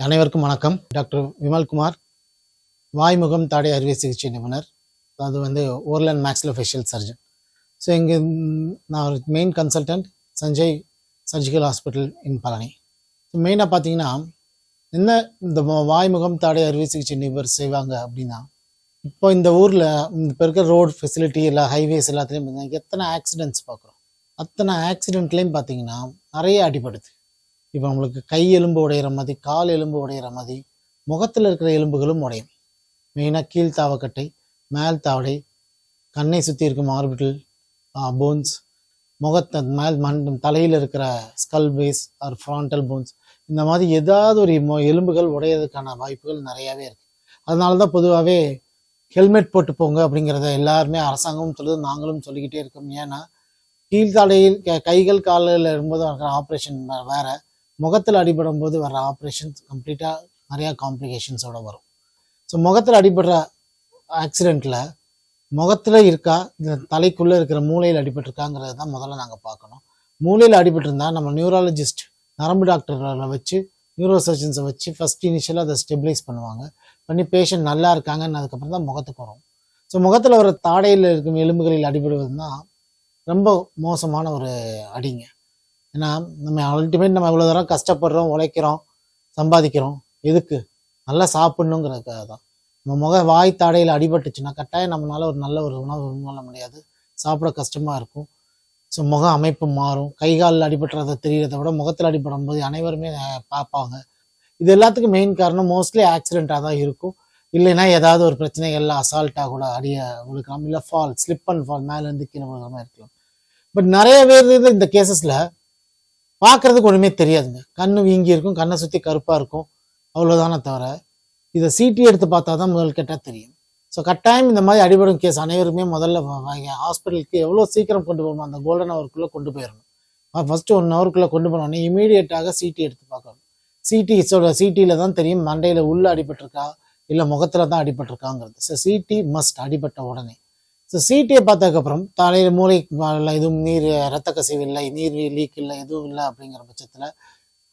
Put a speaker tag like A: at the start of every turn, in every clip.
A: அனைவருக்கும் வணக்கம். டாக்டர் விமல்குமார் வாய்முகம் தாடை அறுவை சிகிச்சை நிபுணர். அது வந்து oral and maxillofacial surgeon so இங்கே நான் ஒரு main consultant Sanjay surgical hospital in Palani so மெயினாக பார்த்தீங்கன்னா என்ன இந்த வாய்முகம் தாடை அறுவை சிகிச்சை நிபுணர் செய்வாங்க அப்படின்னா இப்போ இந்த ஊரில் இப்போ இருக்கிற ரோடு ஃபெசிலிட்டி இல்லை ஹைவேஸ் எல்லாத்துலேயும் பார்த்தீங்கன்னா எத்தனை ஆக்சிடென்ட்ஸ் பார்க்குறோம் அத்தனை ஆக்சிடென்ட்லேயும் பார்த்தீங்கன்னா நிறைய அடிபடுது. இப்போ நம்மளுக்கு கை எலும்பு உடையிற மாதிரி கால் எலும்பு உடையிற மாதிரி முகத்தில் இருக்கிற எலும்புகளும் உடையும். மெயினாக கீழ் தாவக்கட்டை மேல் தாவடை கண்ணை சுற்றி இருக்கும் ஆர்பிட்டல் போன்ஸ் முகத்தை மேல் மண் தலையில் இருக்கிற skull base or frontal bones இந்த மாதிரி ஏதாவது ஒரு மொ எலும்புகள் உடையதுக்கான வாய்ப்புகள் நிறையாவே இருக்குது அதனால தான் பொதுவாகவே ஹெல்மெட் போட்டு போங்க அப்படிங்கிறத எல்லாருமே அரசாங்கமும் சொல்லுது நாங்களும் சொல்லிக்கிட்டே இருக்கோம். ஏன்னா கீழ்த்தாடையில் க- கைகள் காலில் இருக்கும்போது இருக்கிற ஆப்ரேஷன் வேற முகத்தில் அடிபடும் போது வர ஆப்ரேஷன்ஸ் கம்ப்ளீட்டாக நிறையா காம்ப்ளிகேஷன்ஸோட வரும். ஸோ முகத்தில் அடிபடுற ஆக்சிடெண்ட்டில் முகத்தில் இருக்கா இந்த தலைக்குள்ளே இருக்கிற மூளையில் அடிபட்டிருக்காங்கிறது தான் முதல்ல நாங்கள் பார்க்கணும். மூளையில் அடிபட்டிருந்தா நம்ம நியூராலஜிஸ்ட் நரம்பு டாக்டர்களை வச்சு நியூரோ சர்ஜன்ஸை வச்சு ஃபஸ்ட் இனிஷியலாக அதை ஸ்டெபிலைஸ் பண்ணுவாங்க. பண்ணி பேஷண்ட் நல்லா இருக்காங்கன்னு அதுக்கப்புறம் தான் முகத்துக்கு வரும். ஸோ முகத்தில் வர தாடையில் இருக்கும் எலும்புகளில் அடிபடுவது தான் ரொம்ப மோசமான ஒரு அடிங்க. ஏன்னா நம்ம அல்டிமேட் நம்ம இவ்வளோ தூரம் கஷ்டப்படுறோம் உழைக்கிறோம் சம்பாதிக்கிறோம். எதுக்கு? நல்லா சாப்பிட்ணுங்கிறதுக்காக தான். நம்ம முக வாய் தாடையில் அடிபட்டுச்சுன்னா கட்டாயம் நம்மளால ஒரு நல்ல ஒரு உணவு உண்ண முடியாது. சாப்பிட கஷ்டமாக இருக்கும். ஸோ முக அமைப்பு மாறும். கை காலில் அடிபட்டுறத தெரியறத விட முகத்தில் அடிபடும் போது அனைவருமே பார்ப்பாங்க. இது எல்லாத்துக்கும் மெயின் காரணம் மோஸ்ட்லி ஆக்சிடெண்ட்டாக தான் இருக்கும். இல்லைன்னா ஏதாவது ஒரு பிரச்சனைகள்ல அசால்ட்டாக கூட அடிய விழுக்கலாம். இல்லை ஃபால் ஸ்லிப் அண்ட் ஃபால் மேலேருந்து கீழே விழுகிற மாதிரி இருக்கலாம். பட் நிறைய பேர் இந்த கேசஸில் பார்க்குறதுக்கு ஒன்றுமே தெரியாதுங்க. கண்ணு வீங்கி இருக்கும் கண்ணை சுற்றி கருப்பாக இருக்கும். அவ்வளோதானே தவிர இதை சிடி எடுத்து பார்த்தா தான் முதல் கேட்டால் தெரியும். ஸோ கட்டாயம் இந்த மாதிரி அடிபடும் கேஸ் அனைவருமே முதல்ல ஹாஸ்பிட்டலுக்கு எவ்வளோ சீக்கிரம் கொண்டு போகணும் அந்த கோல்டன் ஹவருக்குள்ளே கொண்டு போயிடணும் ஃபஸ்ட்டு ஒன் ஹவருக்குள்ளே கொண்டு போனோடனே இமீடியட்டாக சிடி எடுத்து பார்க்கணும். சிடி சொல்ல சிடியில் தான் தெரியும் மண்டையில் உள்ள அடிபட்டிருக்கா இல்லை முகத்தில் தான் அடிபட்டிருக்காங்கிறது. ஸோ சிடி மஸ்ட் அடிபட்ட உடனே. ஸோ சிடியை பார்த்ததுக்கப்புறம் தலையில் மூளை இல்லை எதுவும் நீர் ரத்த கசிவு இல்லை நீர் லீக் இல்லை எதுவும் இல்லை அப்படிங்கிற பட்சத்தில்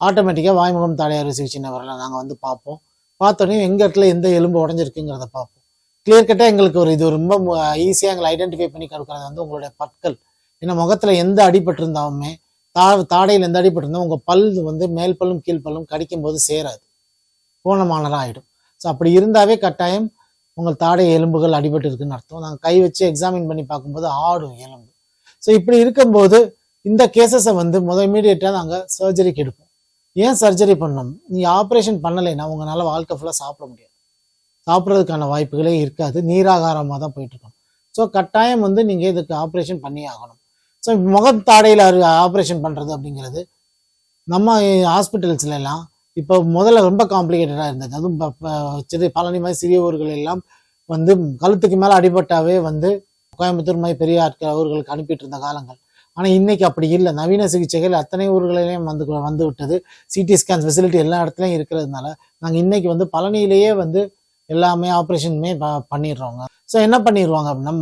A: ஆட்டோமேட்டிக்காக வாய்முகம் தாடை சிகிச்சை நபரில் நாங்கள் வந்து பார்ப்போம். பார்த்தோன்னே எங்கள் இடத்துல எந்த எலும்பு உடஞ்சிருக்குங்கிறத பார்ப்போம். கிளியர் கட்டாக எங்களுக்கு ஒரு இது ரொம்ப ஈஸியாக எங்களை ஐடென்டிஃபை பண்ணி கொடுக்குறது வந்து உங்களுடைய பற்கள். ஏன்னா முகத்தில் எந்த அடிபட்டிருந்தாலுமே தா தாடையில் எந்த அடிபட்டிருந்தா உங்கள் பல் வந்து மேல் பல்லும் கீழ் பல்லும் கடிக்கும் போது சேராது. கோணமானதாக ஆகிடும் ஸோ அப்படி இருந்தாவே கட்டாயம் உங்கள் தாடை எலும்புகள் அடிபட்டு இருக்குன்னு அர்த்தம். நாங்கள் கை வச்சு எக்ஸாமின் பண்ணி பார்க்கும்போது ஆடும் எலும்பு. ஸோ இப்படி இருக்கும்போது இந்த கேசஸை வந்து முதல் இமீடியட்டாக நாங்கள் சர்ஜரிக்கு எடுப்போம். ஏன் சர்ஜரி பண்ணோம் நீங்கள் ஆப்ரேஷன் பண்ணலைன்னா உங்களால் வாழ்க்கை ஃபுல்லாக சாப்பிட முடியாது. சாப்பிட்றதுக்கான வாய்ப்புகளே இருக்காது. நீராகாரமாக தான் போயிட்டுருக்கணும் ஸோ கட்டாயம் வந்து நீங்கள் இதுக்கு ஆப்ரேஷன் பண்ணி ஆகணும். ஸோ முகத்தாடையில் ஆப்ரேஷன் பண்ணுறது அப்படிங்கிறது நம்ம ஹாஸ்பிட்டல்ஸ்லாம் இப்போ முதல்ல ரொம்ப காம்ப்ளிகேட்டடாக இருந்தது. அதுவும் சிறு பழனி மாதிரி சிறிய ஊர்கள் எல்லாம் வந்து கழுத்துக்கு மேலே அடிபட்டாவே வந்து கோயம்புத்தூர் மாதிரி பெரிய ஆட்கள் அவர்களுக்கு அனுப்பிட்டு இருந்த காலங்கள். ஆனால் இன்னைக்கு அப்படி இல்லை. நவீன சிகிச்சைகள் அத்தனை ஊர்களிலையும் வந்து வந்து விட்டது. சிடி ஸ்கேன் ஃபெசிலிட்டி எல்லா இடத்துலையும் இருக்கிறதுனால நாங்கள் இன்னைக்கு வந்து பழனியிலேயே வந்து எல்லாமே ஆப்ரேஷனுமே பண்ணிடுறோங்க. ஸோ என்ன பண்ணிடுவாங்க அப்படின்னா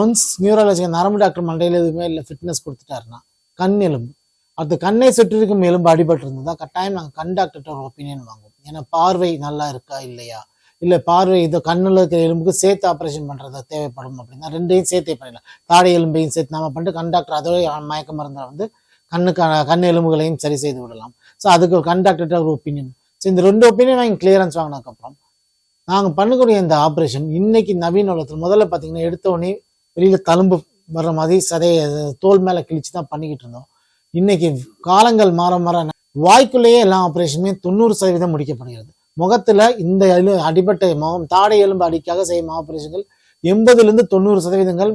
A: ஒன்ஸ் நியூரலஜி நரம்பு டாக்டர் மண்டையில் எதுவுமே இல்லை ஃபிட்னஸ் கொடுத்துட்டாருன்னா கண் எலும்பு. அது கண்ணை சுற்றிருக்கும் எலும்பு அடிபட்டு இருந்ததா கட்டாயம் நாங்கள் கண் டாக்டர்கிட்ட ஒரு ஒப்பீனியன் வாங்குவோம். ஏன்னா பார்வை நல்லா இருக்கா இல்லையா? இல்லை பார்வை இது கண்ணில் இருக்கிற எலும்புக்கு சேர்த்து ஆப்ரேஷன் பண்ணுறது தேவைப்படும் அப்படின்னா ரெண்டையும் சேர்த்தே பண்ணிடலாம். தாடை எலும்பையும் சேர்த்து நாம பண்ணிட்டு கண் டாக்டர் அதோட மயக்க மருந்தை வந்து கண்ணுக்கான கண் எலும்புகளையும் சரி செய்து விடலாம். ஸோ அதுக்கு ஒரு கண் டாக்டர்கிட்ட ஒரு ஒப்பீனியன் ஸோ இந்த ரெண்டு ஒப்பீனியன் வாங்கி கிளியரன்ஸ் வாங்கினதுக்கப்புறம் நாங்கள் பண்ணக்கூடிய இந்த ஆப்ரேஷன் இன்னைக்கு நவீன உலகத்தில் முதல்ல பார்த்தீங்கன்னா எடுத்த உடனே வெளியில் தழும்பு வர்ற மாதிரி சதையை தோல் மேலே கிழிச்சு தான் பண்ணிக்கிட்டு இருந்தோம். இன்னைக்கு காலங்கள் மாற மாற வாய்க்குள்ளேயே எல்லா ஆப்ரேஷனுமே தொண்ணூறு சதவீதம் முடிக்கப்படுகிறது. முகத்துல இந்த எலு- அடிபட்ட முகம் தாடை எலும்பு அடிக்காக செய்யும் ஆப்ரேஷன்கள் எண்பதுலேருந்து தொண்ணூறு சதவீதங்கள்.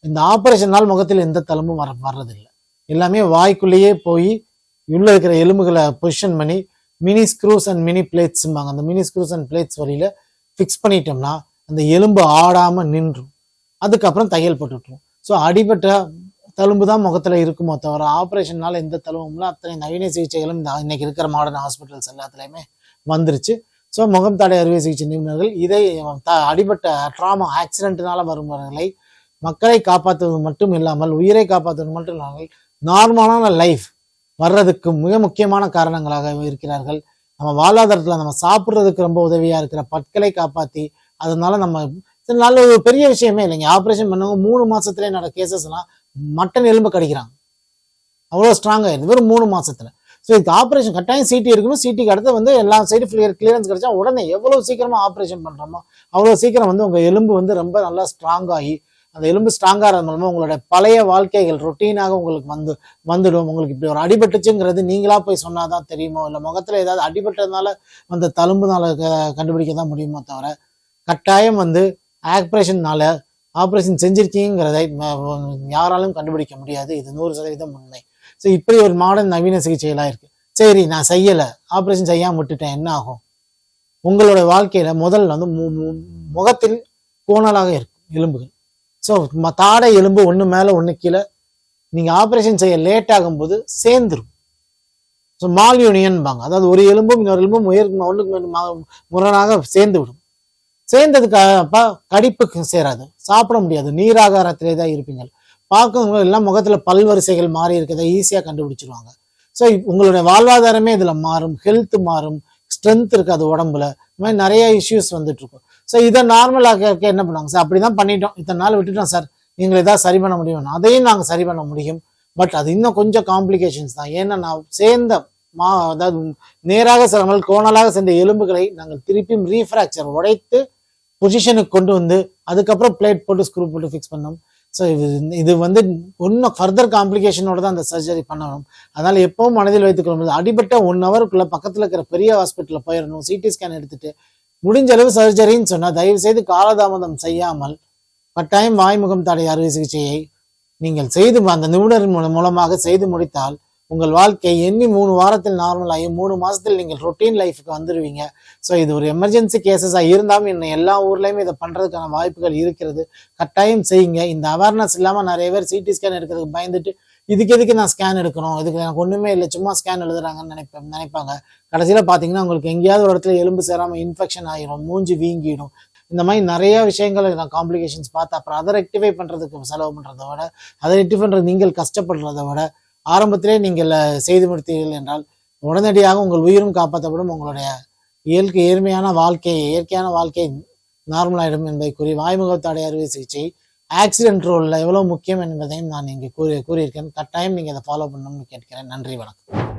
A: இந்த ஆப்ரேஷனால் முகத்தில் எந்த தழும்பும் வர வர்றதில்லை. எல்லாமே வாய்க்குள்ளேயே போய் உள்ள இருக்கிற எலும்புகளை பொசிஷன் பண்ணி மினி ஸ்க்ரூஸ் அண்ட் மினி பிளேட்ஸும்பாங்க அந்த மினி ஸ்க்ரூஸ் அண்ட் பிளேட்ஸ் வழியில் ஃபிக்ஸ் பண்ணிட்டோம்னா அந்த எலும்பு ஆடாமல் நின்றும். அதுக்கப்புறம் தையல் போட்டு ஸோ அடிபட்ட தழும்பு தான் முகத்தில் இருக்குமோ தவிர ஆப்ரேஷன்னால எந்த தழும்பும்ல அத்தனை நவீன சிகிச்சைகளும் இந்த இன்னைக்கு இருக்கிற மாடர்ன் ஹாஸ்பிட்டல்ஸ் எல்லாத்துலேயுமே வந்துருச்சு. ஸோ முகம் தடை அறுவை சிகிச்சை நிபுணர்கள் இதை த- அடிபட்ட ட்ராமா ஆக்சிடென்ட்னால வருபவர்களை மக்களை காப்பாற்றுவது மட்டும் இல்லாமல் உயிரை காப்பாற்றுவது மட்டும் இல்லாமல் நார்மலான லைஃப் வர்றதுக்கு மிக முக்கியமான காரணங்களாக இருக்கிறார்கள். நம்ம வாழ்வாதாரத்தில் நம்ம சாப்பிட்றதுக்கு ரொம்ப உதவியாக இருக்கிற பற்களை காப்பாற்றி அதனால நம்ம நல்ல ஒரு பெரிய விஷயமே இல்லைங்க. ஆப்ரேஷன் பண்ணவங்க மூணு மாதத்துலேயே நட கேசஸ்லாம் மட்டன் எலும்பு கடிக்கிறாங்க. அவ்வளோ ஸ்ட்ராங் ஆயிடுது வெறும் மூணு மாசத்துல. ஸோ இதுக்கு ஆப்ரேஷன் கட்டாயம் சிடி இருக்கணும். சிடிக்கு அடுத்து வந்து எல்லா சைடு கிளியர் கிளியரன்ஸ் கிடைச்சா உடனே எவ்வளோ சீக்கிரமாக ஆப்ரேஷன் பண்ணுறோமோ அவ்வளோ சீக்கிரம் வந்து உங்கள் எலும்பு வந்து ரொம்ப நல்லா ஸ்ட்ராங் ஆகி அந்த எலும்பு ஸ்ட்ராங்காக ஆகிறது மூலமாக உங்களோட பழைய வாழ்க்கைகள் ரொட்டீனாக உங்களுக்கு வந்து வந்துடும். உங்களுக்கு இப்படி ஒரு அடிபட்டுச்சுங்கிறது நீங்களா போய் சொன்னாதான் தெரியுமோ? இல்லை முகத்தில் ஏதாவது அடிபட்டதுனால வந்த தழும்புனால க- கண்டுபிடிக்க தான் முடியுமோ தவிர கட்டாயம் வந்து ஆப்ரேஷன்னால ஆப்ரேஷன் செஞ்சிருக்கீங்கிறதை யாராலும் கண்டுபிடிக்க முடியாது. இது நூறு சதவீதம் உண்மை. ஸோ இப்படி ஒரு மாடர்ன் நவீன சிகிச்சையெல்லாம் இருக்கு சரி நான் செய்யலை. ஆப்ரேஷன் செய்யாமல் விட்டுட்டேன். என்ன ஆகும்? உங்களோட வாழ்க்கையில் முதல்ல வந்து மு- மு- முகத்தில் கோணலாக இருக்கும் எலும்புகள். ஸோ தாடை எலும்பு ஒன்று மேலே ஒன்று கீழே. நீங்கள் ஆப்ரேஷன் செய்ய லேட் ஆகும்போது சேர்ந்துரும். ஸோ மால் யூனியன்பாங்க அதாவது ஒரு எலும்பும் இன்னொரு எலும்பும் உயர் ஒன்றுக்கு மா- முரணாக சேர்ந்து விடும் சேர்ந்ததுக்கு அப்ப கடிப்புக்கு சேராது. சாப்பிட முடியாது. நீராகாரத்திலே தான் இருப்பீங்க பார்க்கவங்க எல்லாம் முகத்தில் பல்வரிசைகள் மாறி இருக்கிறத ஈஸியாக கண்டுபிடிச்சிருவாங்க. ஸோ உங்களுடைய வாழ்வாதாரமே இதில் மாறும். ஹெல்த் மாறும். ஸ்ட்ரென்த் இருக்காது உடம்புல. இந்த மாதிரி நிறைய இஷ்யூஸ் வந்துட்டு இருக்கும். ஸோ இதை நார்மலாக என்ன பண்ணுவாங்க சார் அப்படி தான் பண்ணிட்டோம். இத்தனை நாள் விட்டுட்டோம் சார் நீங்கள் எதாவது சரி பண்ண முடியும். அதையும் நாங்கள் சரி பண்ண முடியும். பட் அது இன்னும் கொஞ்சம் காம்ப்ளிகேஷன்ஸ் தான். ஏன்னா நான் சேர்ந்த மா அதாவது நேராக செல்லாமல் கோணலாக சென்ற எலும்புகளை நாங்கள் திருப்பியும் ரீஃப்ராக்சர் உடைத்து பொசிஷனுக்கு கொண்டு வந்து அதுக்கப்புறம் பிளேட் போட்டு ஸ்க்ரூ போட்டு ஃபிக்ஸ் பண்ணணும். ஸோ இது இது வந்து இன்னும் ஃபர்தர் காம்ப்ளிகேஷனோட தான் அந்த சர்ஜரி பண்ணணும். அதனால் எப்பவும் மனதில் வைத்துக்கொள்ளும் அடிபட்ட ஒன் ஹவருக்குள்ள பக்கத்தில் இருக்கிற பெரிய ஹாஸ்பிட்டலில் போயிடணும். சிடி ஸ்கேன் எடுத்துட்டு முடிஞ்ச அளவு சர்ஜரின்னு சொன்னால் தயவு செய்து காலதாமதம் செய்யாமல் கட்டாயம் வாய்முகம் தடை அறுவை சிகிச்சையை நீங்கள் செய்து அந்த நிபுணர் மூலம் மூலமாக செய்து முடித்தால் உங்கள் வாழ்க்கை எண்ணி மூணு வாரத்தில் நார்மல் ஆகி மூணு மாசத்தில் நீங்கள் ரொட்டீன் லைஃபுக்கு வந்துடுவீங்க ஸோ இது ஒரு எமர்ஜென்சி கேசஸாக இருந்தாலும் இன்னும் எல்லா ஊர்லேயுமே இதை பண்ணுறதுக்கான வாய்ப்புகள் இருக்கிறது. கட்டாயம் செய்யுங்க. இந்த அவேர்னஸ் இல்லாமல் நிறைய பேர் சிடி ஸ்கேன் எடுக்கிறதுக்கு பயந்துட்டு இதுக்கு எதுக்கு நான் ஸ்கேன் எடுக்கணும்? இதுக்கு எனக்கு ஒன்றுமே இல்லை. சும்மா ஸ்கேன் எழுதுறாங்கன்னு நினைப்பேன் நினைப்பாங்க. கடைசியில் பார்த்தீங்கன்னா உங்களுக்கு எங்கேயாவது ஒரு இடத்துல எலும்பு சேராமல் இன்ஃபெக்ஷன் ஆகிடும் மூஞ்சி வீங்கிடும். இந்த மாதிரி நிறைய விஷயங்கள் நான் காம்ப்ளிகேஷன்ஸ் பார்த்து அப்புறம் அதை ரெக்டிஃபை பண்ணுறதுக்கு செலவு பண்ணுறத விட அதை ரெக்டிஃபை பண்ணுறது நீங்கள் கஷ்டப்படுறத விட ஆரம்பத்திலே நீங்கள் செய்து முடித்தீர்கள் என்றால் உடனடியாக உங்கள் உயிரும் காப்பாற்றப்படும். உங்களுடைய இயற்கை ஏழ்மையான வாழ்க்கை இயற்கையான வாழ்க்கை நார்மலாகிடும் என்பதை கூறி வாய்முகத்தாடை அறுவை சிகிச்சை ஆக்சிடென்ட் ரோலில் எவ்வளோ முக்கியம் என்பதையும் நான் இங்கே கூறி கூறியிருக்கேன். கட்டாயம் நீங்கள் அதை ஃபாலோ பண்ணணும்னு கேட்கிறேன். நன்றி வணக்கம்.